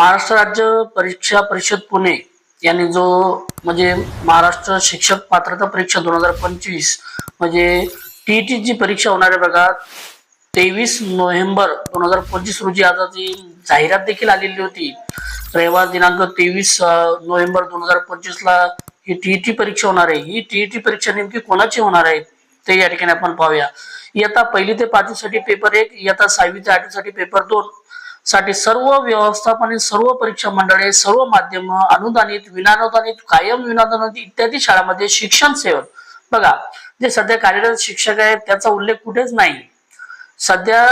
महाराष्ट्र राज्य परीक्षा परिषद पुणे यांनी जो म्हणजे महाराष्ट्र शिक्षक पात्रता परीक्षा दोन हजार पंचवीस म्हणजे टी जी परीक्षा होणाऱ्या आहे बघा तेवीस नोव्हेंबर दोन हजार पंचवीस रोजी आता ती जाहिरात देखील आलेली होती. रविवार दिनांक तेवीस नोव्हेंबर दोन हजार पंचवीसला ही टीईटी परीक्षा होणार आहे. ही टीईटी परीक्षा नेमकी कोणाची होणार आहे ते या ठिकाणी आपण पाहूया. इयत्ता पहिली ते पाचवीसाठी पेपर एक इयत्ता सहावी ते आठवीसाठी पेपर दोन. साठी सर्व व्यवस्थापन आणि सर्व परीक्षा मंडळे सर्व माध्यम अनुदानित विनानुदानित कायम विनानुदानित इत्यादी शाळांमध्ये शिक्षण सेवक बघा जे सध्या कार्यरत शिक्षक आहेत त्याचा उल्लेख कुठेच नाही. सध्या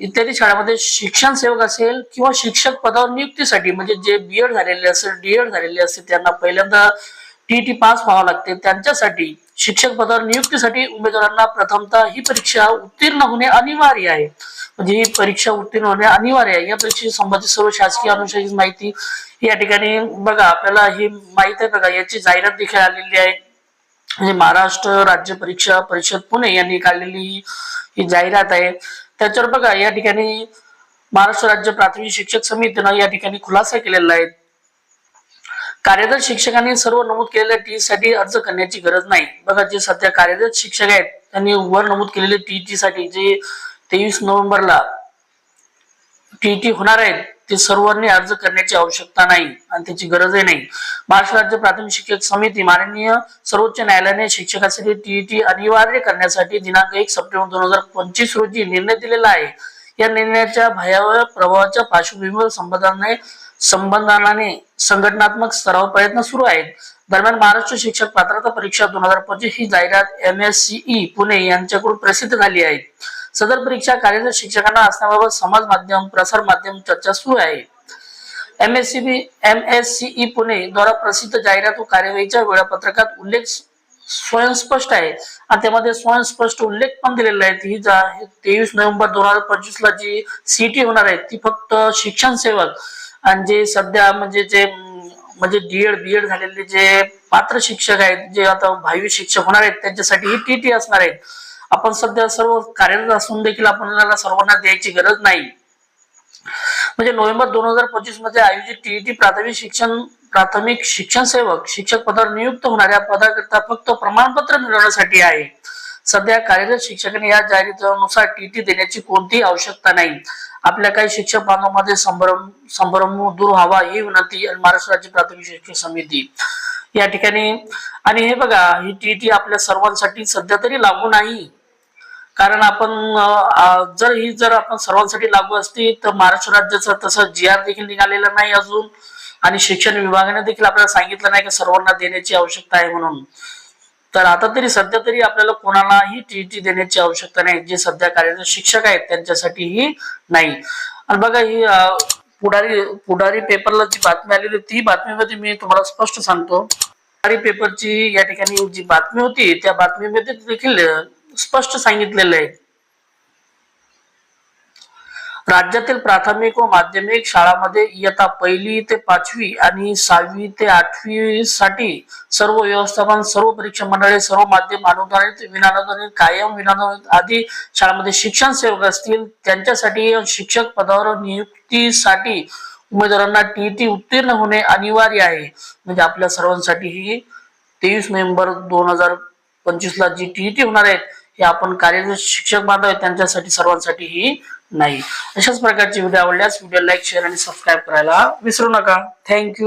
इत्यादी शाळांमध्ये शिक्षण सेवक असेल किंवा शिक्षक पदावर नियुक्तीसाठी म्हणजे जे बीएड झालेले असेल डीएड झालेले असेल त्यांना पहिल्यांदा टीटी पास व्हावं लागते. त्यांच्यासाठी शिक्षक पदावर नियुक्तीसाठी उमेदवारांना प्रथमतः ही परीक्षा उत्तीर्ण होणे अनिवार्य आहे. म्हणजे ही परीक्षा उत्तीर्ण होणे अनिवार्य आहे. या परीक्षेशी संबंधित सर्व शासकीय अनुषंगिक माहिती या ठिकाणी बघा. आपल्याला ही माहिती आहे बघा. याची जाहिरात देखील आलेली आहे. म्हणजे महाराष्ट्र राज्य परीक्षा परिषद पुणे यांनी काढलेली ही ही जाहिरात आहे. त्याच्यावर बघा. या ठिकाणी महाराष्ट्र राज्य प्राथमिक शिक्षक समितीनं या ठिकाणी खुलासा केलेला आहे. कार्यरत शिक्षकांनी सर्व नमूद केलेल्या टी e साठी अर्ज करण्याची गरज नाही. बघा जे सध्या कार्यरत शिक्षक आहेत त्यांनी वर नमूद केलेले टीटी साठी जे तेवीस नोव्हेंबरला टीटी होणार आहेत ते सर्वांनी अर्ज करण्याची आवश्यकता नाही आणि त्याची गरजही नाही. महाराष्ट्र राज्य प्राथमिक शिक्षक समिती माननीय सर्वोच्च न्यायालयाने शिक्षकासाठी टीईटी अनिवार्य करण्यासाठी दिनांक एक सप्टेंबर दोन हजार पंचवीस रोजी निर्णय दिलेला आहे. या निर्णयाच्या भयावह प्रभावाच्या पार्श्वभूमीवर संबंधाने संबंधाने संघटनात्मक स्तरावर प्रयत्न सुरू आहेत. दरम्यान महाराष्ट्र शिक्षक पात्रता परीक्षा दोन हजार पंचवीस ही जाहिरात एम एस सीई पुणे यांच्याकडून प्रसिद्ध झाली आहे. सदर परीक्षा कार्यरत शिक्षकांना असण्याबाबत समाज माध्यम प्रसार माध्यम चर्चा सुरू आहे. M S C B M S C E Pune द्वारा प्रसिद्ध जाहिरात व कार्यवाहीच्या वेळापत्रकात उल्लेख स्वयंस्पष्ट आहे. आणि त्यामध्ये स्वयंस्पष्ट उल्लेख पण दिलेला आहे ही तेवीस नोव्हेंबर दोन हजार पंचवीस ला जी सीटी होणार आहे ती फक्त शिक्षण सेवक आणि जे सध्या म्हणजे जे म्हणजे डीएड बीएड झालेले जे पात्र शिक्षक आहेत जे आता भावी शिक्षक होणार आहेत त्यांच्यासाठी ही टीटी असणार आहेत. आपण सध्या सर्व कार्यरत असून देखील आपल्याला सर्वांना द्यायची गरज नाही. म्हणजे नोव्हेंबर दोन हजार पंचवीसमध्ये आयोजित टीईटी प्राथमिक शिक्षण प्राथमिक शिक्षण सेवक शिक्षक पदावर नियुक्त होणाऱ्या पदाकरता फक्त प्रमाणपत्र मिळवण्यासाठी आहे. सध्या कार्यरत शिक्षकांनी या जाहिरातीनुसार टीटी देण्याची कोणतीही आवश्यकता नाही. आपल्या काही शिक्षक बांधवांमध्ये संभ्रम संभ्रम दूर व्हावा ही विनंती महाराष्ट्र राज्य प्राथमिक शिक्षण समिती. या ठिकाणी आणि हे बघा ही टीटी आपल्या सर्वांसाठी सध्या तरी लागू नाही. कारण आपण जर ही जर आपण सर्वांसाठी लागू असती तर महाराष्ट्र राज्याचं तसं जी आर देखील निघालेलं नाही अजून. आणि शिक्षण विभागाने देखील आपल्याला सांगितलं नाही की सर्वांना देण्याची आवश्यकता आहे म्हणून. तर आता तरी सध्या तरी आपल्याला कोणालाही टीईटी देण्याची आवश्यकता नाही. जे सध्या कार्यरत शिक्षक आहेत त्यांच्यासाठी ही नाही. आणि बघा ही पुढारी पुढारी पेपरला जी बातमी आलेली ती बातमीमध्ये मी तुम्हाला स्पष्ट सांगतो. पुढारी पेपरची या ठिकाणी जी बातमी होती त्या बातमीमध्ये देखील स्पष्ट सांगितलेलं आहे. राज्यातील प्राथमिक व माध्यमिक शाळांमध्ये इयत्ता पहिली ते पाचवी आणि सहावी ते आठवी साठी सर्व व्यवस्थापन सर्व परीक्षा मंडळे सर्व माध्यम अनुदानित विनानुदानित कायम विनानुदानित आदी शाळांमध्ये शिक्षण सेवक असतील त्यांच्यासाठी शिक्षक पदावर नियुक्तीसाठी उमेदवारांना टीईटी उत्तीर्ण होणे अनिवार्य आहे. म्हणजे आपल्या सर्वांसाठी ही तेवीस नोव्हेंबर दोन हजार पंचवीस ला जी टीईटी होणार आहे हे आपण कार्यरत शिक्षक बांधव आहेत त्यांच्यासाठी सर्वांसाठी ही नाही. अशाच प्रकारचे व्हिडिओ आवडल्यास व्हिडिओ लाईक शेअर आणि सबस्क्राईब करायला विसरू नका. थँक्यू.